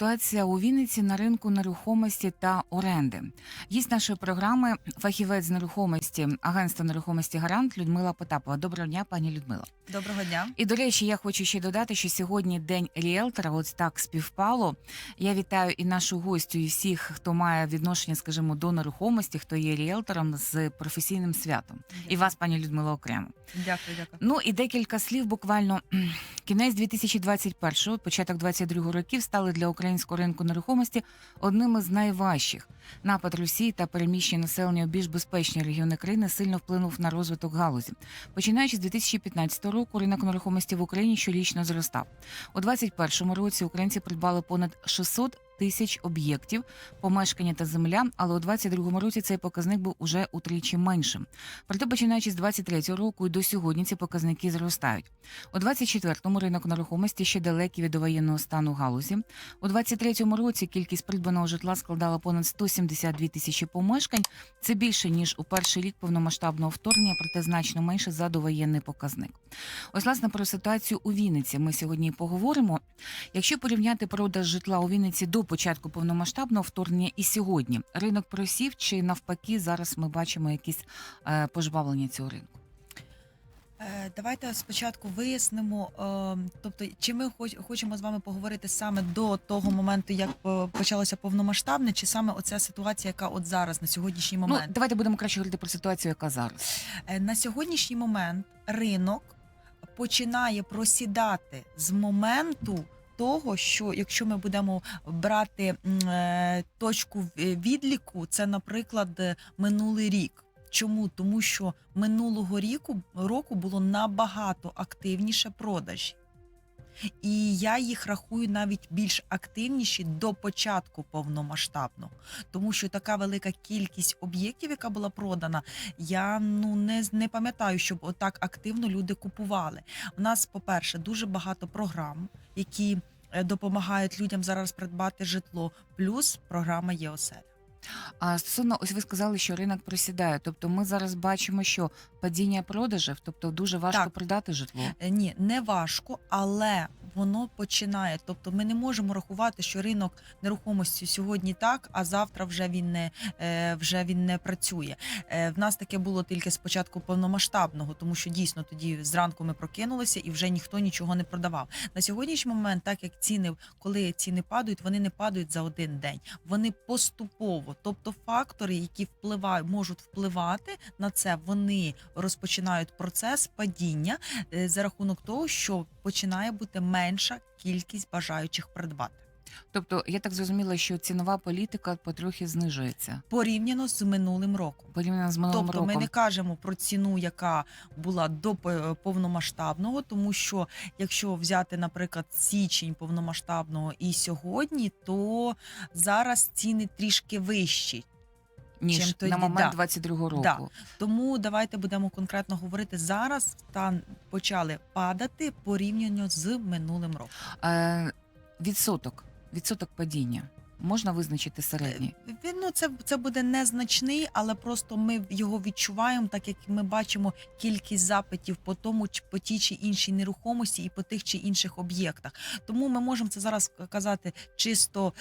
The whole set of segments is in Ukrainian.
ситуація у Вінниці на ринку нерухомості та оренди? Гість нашої програми фахівець з нерухомості агентства нерухомості Гарант Людмила Потапова. Доброго дня, пані Людмила. Доброго дня. І до речі, я хочу ще додати, що сьогодні день ріелтора. Ось так співпало. Я вітаю і нашу гостю, і всіх, хто має відношення, скажімо, до нерухомості, хто є ріелтором з професійним святом. І вас, пані Людмила, окремо. Дякую, дякую. Ну і декілька слів. Буквально кінець 2021, початок 22 років стали для українського ринку нерухомості одним із найважчих. Напад Росії та переміщення населення у більш безпечні регіони країни сильно вплинув на розвиток галузі. Починаючи з 2015 року, ринок нерухомості в Україні щорічно зростав. У 2021 році українці придбали понад 600 тисяч об'єктів, помешкання та земля, але у 2022 році цей показник був уже утричі меншим. Проте, починаючи з 23 року і до сьогодні ці показники зростають. У 24-му ринок нерухомості ще далекий від довоєнного стану галузі. У 23-му році кількість придбаного житла складала понад 172 тисячі помешкань. Це більше ніж у перший рік повномасштабного вторгнення, проте значно менше за довоєнний показник. Ось власне про ситуацію у Вінниці ми сьогодні поговоримо. Якщо порівняти продаж житла у Вінниці до початку повномасштабного вторгнення і сьогодні, ринок просів чи навпаки зараз ми бачимо якісь е, пожвавлення цього ринку. Е, Давайте спочатку вияснимо, е, тобто, чи ми хоч- хочемо з вами поговорити саме до того моменту, як почалося повномасштабне, чи саме оця ситуація, яка от зараз на сьогоднішній Ну момент. давайте будемо краще говорити про ситуацію, яка зараз. На сьогоднішній момент ринок починає просідати з моменту. Того, що якщо ми будемо брати е, точку е, відліку, це, наприклад, е, минулий рік. Чому? Тому що минулого ріку року було набагато активніше продажі. І я їх рахую навіть більш активніші до початку повномасштабного, тому що така велика кількість об'єктів, яка була продана, я ну не, не пам'ятаю, щоб отак активно люди купували. У нас, по-перше, дуже багато програм, які допомагають людям зараз придбати житло, плюс програма ЄОСЕЛь. А стосовно, ось ви сказали, що ринок просідає. Тобто, ми зараз бачимо, що падіння продажів, тобто дуже важко Так. продати житло. Е, Ні, не важко, але воно починає. Тобто, ми не можемо рахувати, що ринок нерухомості сьогодні так, а завтра вже він не е, вже він не працює. Е, В нас таке було тільки з початку повномасштабного, тому що дійсно тоді зранку ми прокинулися і вже ніхто нічого не продавав. На сьогоднішній момент, так як ціни, коли ціни падають, вони не падають за один день. Вони поступово, тобто фактори, які впливають, можуть впливати на це, вони розпочинають процес падіння е, за рахунок того, що починає бути менша кількість бажаючих придбати. Тобто, я так зрозуміла, що цінова політика потрохи знижується Порівняно з минулим роком. порівняно з минулим Тобто роком. ми не кажемо про ціну, яка була до повномасштабного, тому що якщо взяти, наприклад, січень повномасштабного і сьогодні, то зараз ціни трішки вищі. Ніж чим тоді, на момент да. 22-го року. Да. Тому давайте будемо конкретно говорити зараз. Стан почали падати порівняно з минулим роком. Е, відсоток, відсоток падіння можна визначити середній. Він ну це, це буде незначний, але просто ми його відчуваємо, так як ми бачимо кількість запитів по тому, чи по тій чи іншій нерухомості і по тих чи інших об'єктах. Тому ми можемо це зараз казати чисто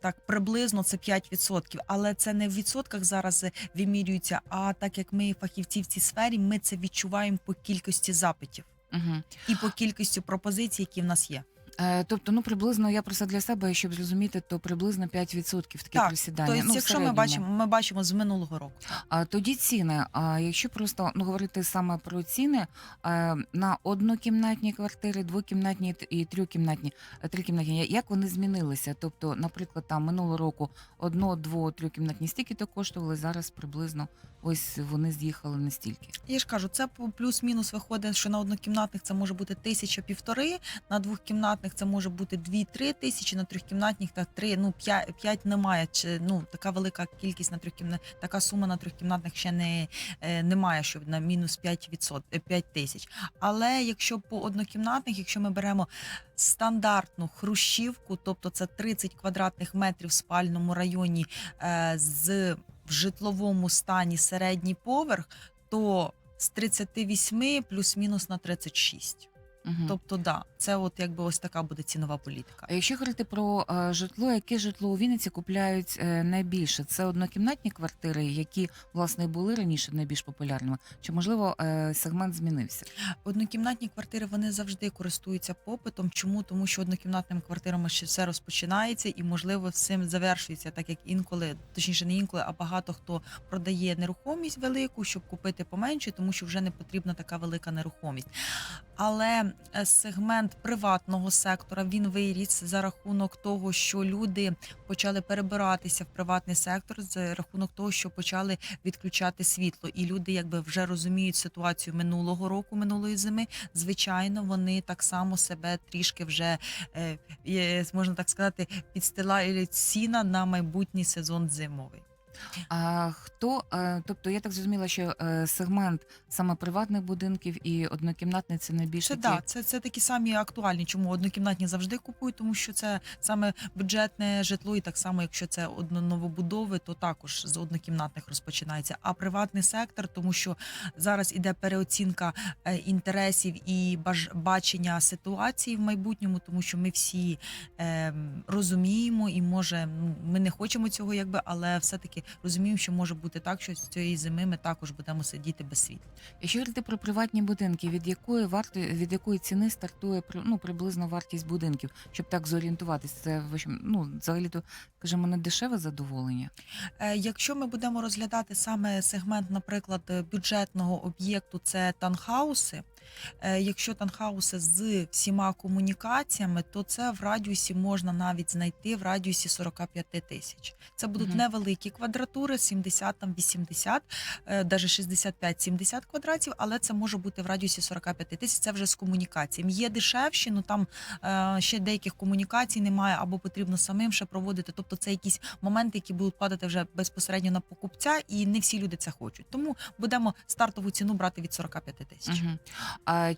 так приблизно це 5%. Але це не в відсотках зараз е, вимірюється. А так як ми фахівці в цій сфері, ми це відчуваємо по кількості запитів Угу. і по кількості пропозицій, які в нас є. Е, тобто, ну приблизно я просто для себе, щоб зрозуміти, то приблизно 5% таке Так, присідання. Тобто, ну, якщо ми бачимо, ми бачимо з минулого року. А тоді ціни. А якщо просто ну говорити саме про ціни е, на однокімнатні квартири, двокімнатні і трьохкімнатні, е, трикімнатні, як вони змінилися? Тобто, наприклад, там минулого року одно, дво, трьохкімнатні стільки то коштували. Зараз приблизно ось вони з'їхали настільки. Я ж кажу, це плюс-мінус виходить, що на однокімнатних це може бути тисяча півтори, на двохкімнатних це може бути дві-три тисячі, на трьохкімнатних та три, ну п'ять, п'ять немає. Чи ну така велика кількість на трьохкімнат, така сума на трьохкімнатних ще не е, немає, щоб на мінус 5 відсот, 5 тисяч. Але якщо по однокімнатних, якщо ми беремо стандартну хрущівку, тобто це 30 квадратних метрів в спальному районі е, з в житловому стані середній поверх, то з 38 плюс-мінус на 36. Мгм. Тобто, да, це от якби ось така буде цінова політика. А якщо говорити про е, житло, яке житло у Вінниці купляють е, найбільше? Це однокімнатні квартири, які власне були раніше найбільш популярними, чи можливо е, сегмент змінився? Однокімнатні квартири вони завжди користуються попитом. Чому? Тому що однокімнатними квартирами ще все розпочинається і, можливо, всім завершується, так як інколи, точніше, не інколи, а багато хто продає нерухомість велику, щоб купити поменше, тому що вже не потрібна така велика нерухомість. Але сегмент приватного сектора він виріс за рахунок того, що люди почали перебиратися в приватний сектор, за рахунок того, що почали відключати світло, і люди якби вже розуміють ситуацію минулого року, минулої зими. Звичайно, вони так само себе трішки вже е, е, можна так сказати, підстилають сіна на майбутній сезон зимовий. А хто, е, тобто я так зрозуміла, що е, сегмент саме приватних будинків і однокімнатний це найбільш Це такі... да, це, це такі самі актуальні. Чому однокімнатні завжди купують, тому що це саме бюджетне житло, і так само, якщо це одно новобудови, то також з однокімнатних розпочинається. А приватний сектор, тому що зараз іде переоцінка е, інтересів і бачення ситуації в майбутньому, тому що ми всі е, розуміємо і може ну, ми не хочемо цього, якби, але все таки розуміємо, що може бути так, що з цієї зими ми також будемо сидіти без світла. Якщо говорити про приватні будинки, від якої варти від якої ціни стартує ну, приблизно вартість будинків, щоб так зорієнтуватися? Це ну взагалі то скажімо, не дешеве задоволення. Е, Якщо ми будемо розглядати саме сегмент, наприклад, бюджетного об'єкту, це танхауси. Е, Якщо танхауси з всіма комунікаціями, то це в радіусі можна навіть знайти в радіусі 45 тисяч. Це будуть Мгм. невеликі квадратури, 70 там 80, е, даже 65-70 квадратів, але це може бути в радіусі 45 тисяч. Це вже з комунікаціями. Є дешевші, ну там е, ще деяких комунікацій немає, або потрібно самим ще проводити. Тобто це якісь моменти, які будуть падати вже безпосередньо на покупця, і не всі люди це хочуть. Тому будемо стартову ціну брати від 45 тисяч. Угу.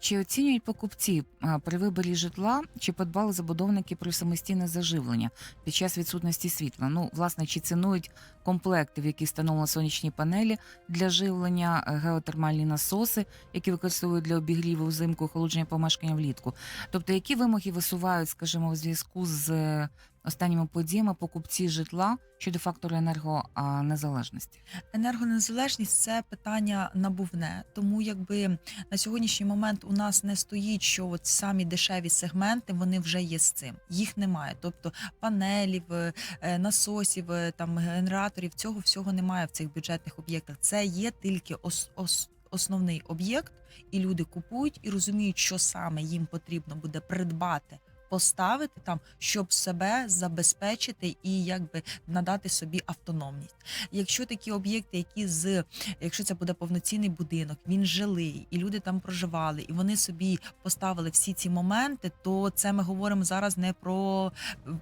Чи оцінюють покупці при виборі житла, чи подбали забудовники про самостійне заживлення під час відсутності світла? Ну, власне, чи цінують комплекти, в які встановлені сонячні панелі для живлення, е, геотермальні насоси, які використовують для обігріву взимку, охолодження помешкання влітку? Тобто, які вимоги висувають, скажімо, у зв'язку з е, останніми подіями покупці житла щодо фактору енергонезалежності? Енергонезалежність це питання набувне, тому якби на сьогоднішній момент у нас не стоїть, що от самі дешеві сегменти вони вже є з цим. Їх немає. Тобто панелів, е, насосів, там генераторів, цього всього немає в цих бюджетних об'єктах. Це є тільки ос, ос, основний об'єкт, і люди купують і розуміють, що саме їм потрібно буде придбати. Поставити там, щоб себе забезпечити і якби надати собі автономність. Якщо такі об'єкти, які з якщо це буде повноцінний будинок, він жилий, і люди там проживали, і вони собі поставили всі ці моменти, то це ми говоримо зараз не про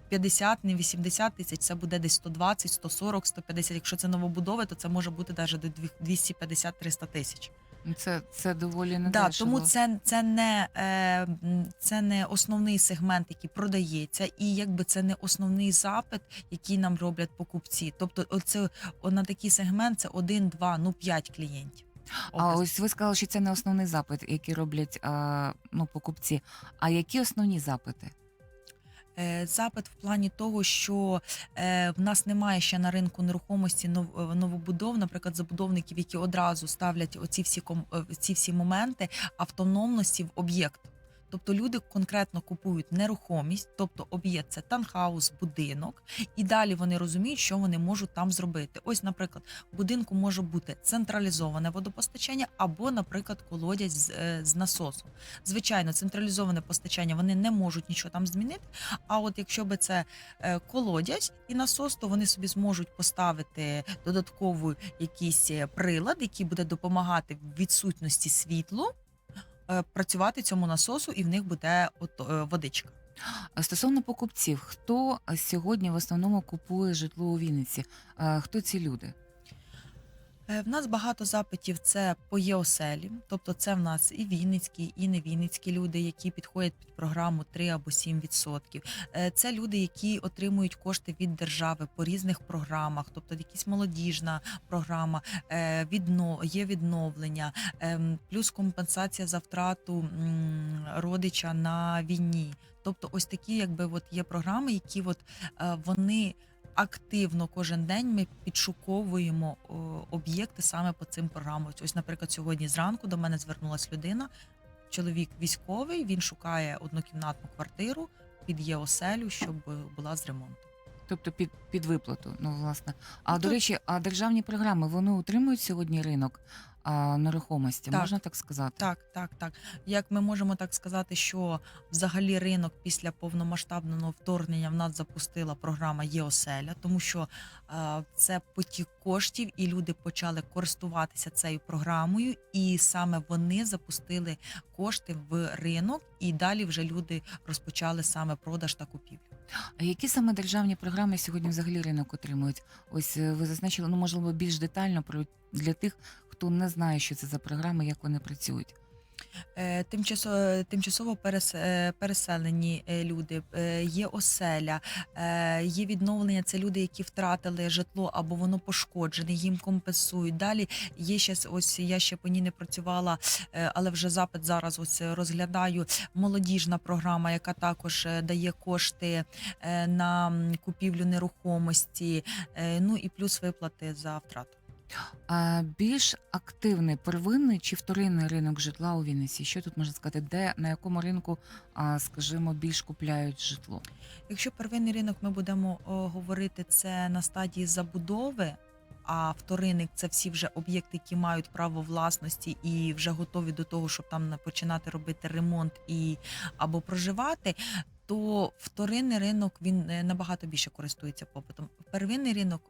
50, не 80 тисяч, це буде десь 120, 140, 150. Якщо це новобудови, то це може бути навіть до 250-300 тисяч. Це, це доволі не Да, тому це, це не е, це не основний сегмент, який продається, і якби це не основний запит, який нам роблять покупці. Тобто, оце на такий сегмент це один, два, ну п'ять клієнтів. А Образно. ось ви сказали, що це не основний запит, який роблять а, ну, покупці. А які основні запити? Е, запит в плані того, що е, в нас немає ще на ринку нерухомості е, новобудов, наприклад, забудовників, які одразу ставлять оці всі ці всі моменти автономності в об'єкт. Тобто люди конкретно купують нерухомість, тобто об'єкт це танхаус, будинок, і далі вони розуміють, що вони можуть там зробити. Ось, наприклад, в будинку може бути централізоване водопостачання або, наприклад, колодязь з, е, з насосом. Звичайно, централізоване постачання вони не можуть нічого там змінити. А от якщо би це е, колодязь і насос, то вони собі зможуть поставити додатковий якийсь е, прилад, який буде допомагати в відсутності світлу. Е, Працювати цьому насосу, і в них буде от, е, водичка. Стосовно покупців, хто сьогодні в основному купує житло у Вінниці? Хто ці люди? Е, В нас багато запитів це по ЄОСЕЛі, тобто це в нас і вінницькі, і не вінницькі люди, які підходять під програму 3 або 7 відсотків. Е, Це люди, які отримують кошти від держави по різних програмах, тобто якась молодіжна програма, е, є відновлення, ем, плюс компенсація за втрату родича на війні. Тобто, ось такі, якби от є програми, які от вони активно кожен день ми підшуковуємо об'єкти саме по цим програмам. Ось, наприклад, сьогодні зранку до мене звернулася людина. Чоловік військовий, він шукає однокімнатну квартиру під ЄОСЕЛю, щоб була з ремонту. Тобто під, під виплату. Ну, власне. А Ну, до речі, а державні програми вони утримують сьогодні ринок а, нерухомості, Так. можна так сказати? Так, так, так. Як ми можемо так сказати, що взагалі ринок після повномасштабного вторгнення в нас запустила програма ЄОСЕЛЯ, тому що е, це потік коштів, і люди почали користуватися цією програмою, і саме вони запустили кошти в ринок, і далі вже люди розпочали саме продаж та купівлю. А які саме державні програми сьогодні взагалі ринок отримують? Ось е, ви зазначили, ну можливо, більш детально про для тих, хто не знає, що це за програми, як вони працюють. Е, Тимчасово, тимчасово е, переселені е, люди, є оселя, є відновлення. Це люди, які втратили житло або воно пошкоджене, їм компенсують. Далі є ще ось я ще по ній не працювала, але вже запит зараз ось розглядаю. Молодіжна програма, яка також дає кошти на купівлю нерухомості. Ну і плюс виплати за втрату. Більш активний первинний чи вторинний ринок житла у Вінниці? Що тут можна сказати? Де на якому ринку, скажімо, більш купляють житло? Якщо первинний ринок ми будемо говорити це на стадії забудови, а вторинник це всі вже об'єкти, які мають право власності і вже готові до того, щоб там починати робити ремонт і або проживати. То вторинний ринок він е, набагато більше користується попитом. Первинний ринок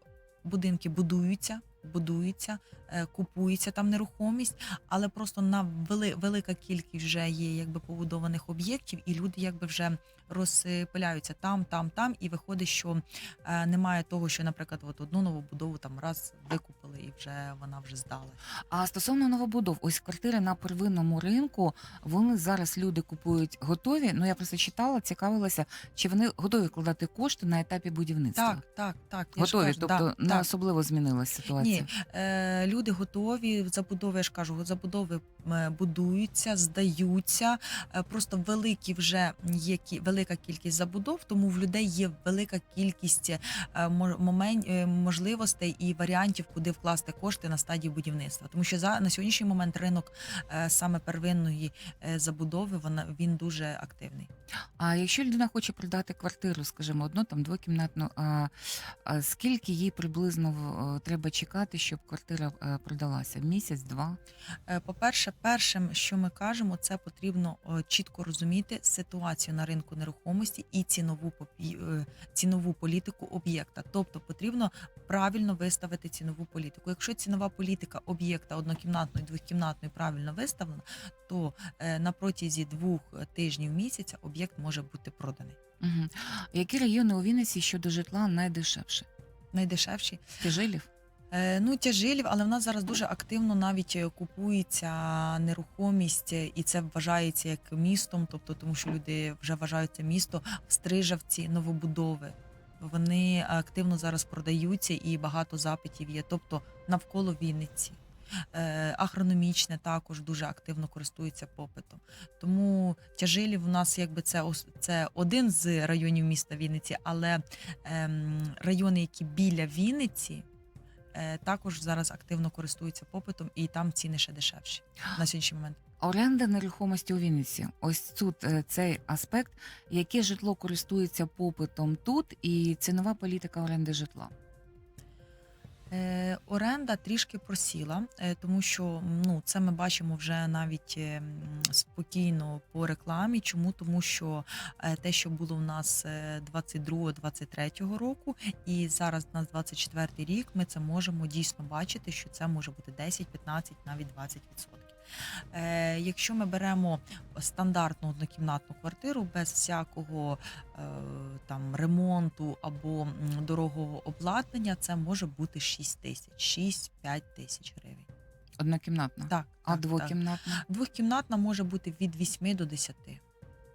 будинки будуються, будуються, е, купується там нерухомість, але просто на вели, велика кількість вже є якби побудованих об'єктів, і люди якби вже розпиляються там, там, там, і виходить, що е, немає того, що, наприклад, от одну нову будову там раз викупили і вже вона вже здала. А стосовно новобудов, ось квартири на первинному ринку, вони зараз люди купують готові. Ну я просто читала, цікавилася, чи вони готові вкладати кошти на етапі будівництва. Так, так, так. готові, кажу, тобто да, не так. особливо змінилася ситуація. Ні, е, люди готові, забудови, я ж кажу, забудови е, будуються, здаються. Е, просто великі вже є велика кількість забудов, тому в людей є велика кількість е, можливостей і варіантів, куди вкласти кошти на стадії будівництва. Тому що за на сьогоднішній момент ринок саме первинної забудови вона він дуже активний. А якщо людина хоче продати квартиру, скажімо, одну там двокімнатну, а, скільки їй приблизно треба чекати, щоб квартира продалася? Місяць, два? Е, По-перше, першим, що ми кажемо, це потрібно е, чітко розуміти ситуацію на ринку нерухомості і цінову е, цінову політику об'єкта. Тобто потрібно правильно виставити цінову політику. Якщо цінова політика об'єкта однокімнатної, двохкімнатної правильно виставлена, то е, на протязі двох тижнів місяця об'єкт може бути проданий. Угу. Які райони у Вінниці щодо житла найдешевше? Найдешевші Тяжилів? Е, Ну, тяжилів, але в нас зараз дуже активно навіть е, купується нерухомість, е, і це вважається як містом, тобто тому, що люди вже вважають це місто Стрижавці, новобудови. Вони активно зараз продаються і багато запитів є, тобто навколо Вінниці. Агрономічне також дуже активно користується попитом. Тому тяжилів у нас якби це це один з районів міста Вінниці, але ем, райони, які біля Вінниці, також зараз активно користуються попитом, і там ціни ще дешевші на сьогоднішній момент. Оренда нерухомості у Вінниці. Ось тут е, цей аспект, яке житло користується попитом тут, і цінова політика оренди житла. Оренда трішки просіла, е, тому що ну це ми бачимо вже навіть е, спокійно по рекламі. Чому тому, що е, те, що було в нас 22-23 року, і зараз у нас 24 рік, ми це можемо дійсно бачити, що це може бути 10, 15, навіть 20%. Е, якщо ми беремо стандартну однокімнатну квартиру без всякого е, там ремонту або дорогого обладнання, це може бути 6 тисяч, 6-5 тисяч гривень. Однокімнатна. Так, А так, так. двокімнатна? Може бути від 8 до 10.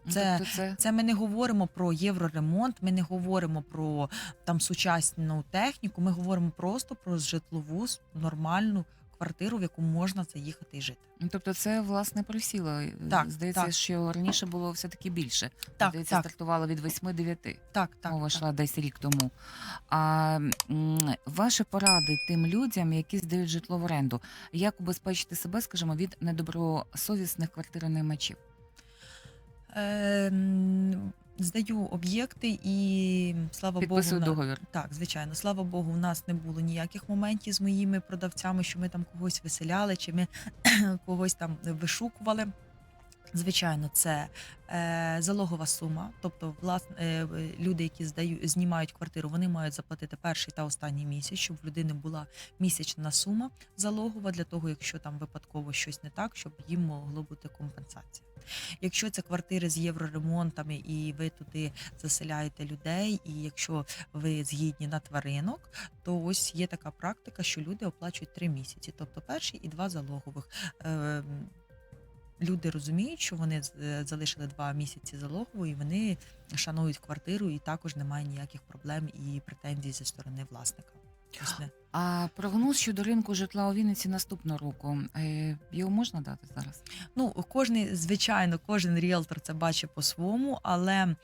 Ну, Це- тобто це Це ми не говоримо про євроремонт, ми не говоримо про там сучасну техніку. Ми говоримо просто про житлову нормальну квартиру, в яку можна заїхати і жити. Ну, Тобто це власне просіло. Так, Здається, так. що раніше було все-таки більше. Так, Здається, так. стартувало від 8-9. Так, так. Мова йшла десь рік тому. А ваші поради тим людям, які здають житло в оренду, як убезпечити себе, скажімо, від недобросовісних квартиронаймачів? Е, м, здаю об'єкти і слава Підписую Богу. на- договір. Так, звичайно, слава Богу, у нас не було ніяких моментів з моїми продавцями, що ми там когось виселяли, чи ми когось там вишукували. Звичайно, це е, залогова сума. Тобто, власне, е, люди, які здають, знімають квартиру, вони мають заплатити перший та останній місяць, щоб в людини була місячна сума залогова для того, якщо там випадково щось не так, щоб їм могло бути компенсація. Якщо це квартири з євроремонтами, і ви туди заселяєте людей, і якщо ви згідні на тваринок, то ось є така практика, що люди оплачують три місяці, тобто перший і два залогових. Е, Люди розуміють, що вони е, залишили два місяці залогову, і вони шанують квартиру, і також немає ніяких проблем і претензій зі сторони власника. А прогноз щодо ринку житла у Вінниці наступного року е, його можна дати зараз? Ну, кожний, звичайно, кожен ріелтор це бачить по-своєму, але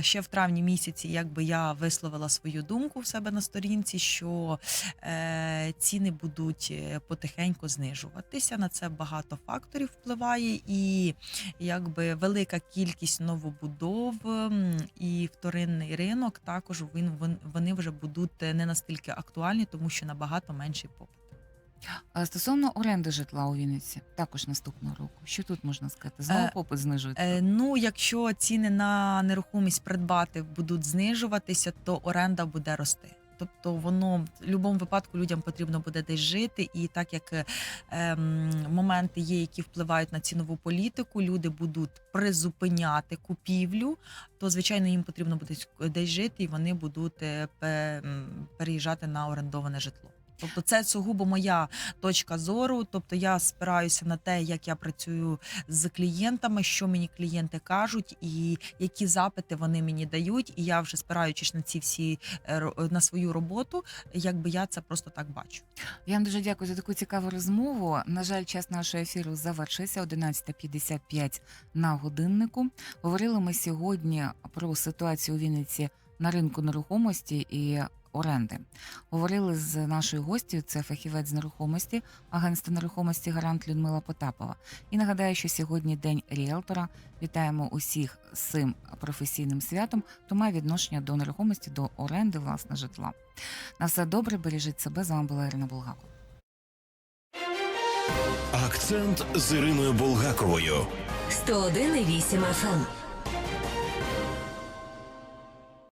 ще в травні місяці, якби я висловила свою думку в себе на сторінці, що е, ціни будуть е, потихеньку знижуватися. На це багато факторів впливає, і якби велика кількість новобудов і вторинний ринок також він вони вже будуть не настільки актуальні, тому що набагато менший попит. А стосовно оренди житла у Вінниці, також наступного року. Що тут можна сказати? Знову Е, попит знижується. Е, ну, якщо ціни на нерухомість придбати будуть знижуватися, то оренда буде рости. Тобто воно в будь-якому випадку людям потрібно буде десь жити, і так як е, ем, моменти є, які впливають на цінову політику, люди будуть призупиняти купівлю, то звичайно їм потрібно буде десь жити, і вони будуть е, пе- м, переїжджати на орендоване житло. Тобто, це сугубо моя точка зору. Тобто, я спираюся на те, як я працюю з клієнтами, що мені клієнти кажуть, і які запити вони мені дають. І я вже спираючись на ці всі е, на свою роботу, якби я це просто так бачу. Я вам дуже дякую за таку цікаву розмову. На жаль, час нашого ефіру завершився 11.55 на годиннику. Говорили ми сьогодні про ситуацію у Вінниці на ринку нерухомості і оренди. Говорили з нашою гостю, це фахівець з нерухомості, агентство нерухомості Гарант Людмила Потапова. І нагадаю, що сьогодні день ріелтора. Вітаємо усіх з цим професійним святом, хто має відношення до нерухомості, до оренди власне житла. На все добре, бережіть себе. З вами була Ірина Булгако. Акцент з Іриною Булгаковою. 101,8 FM.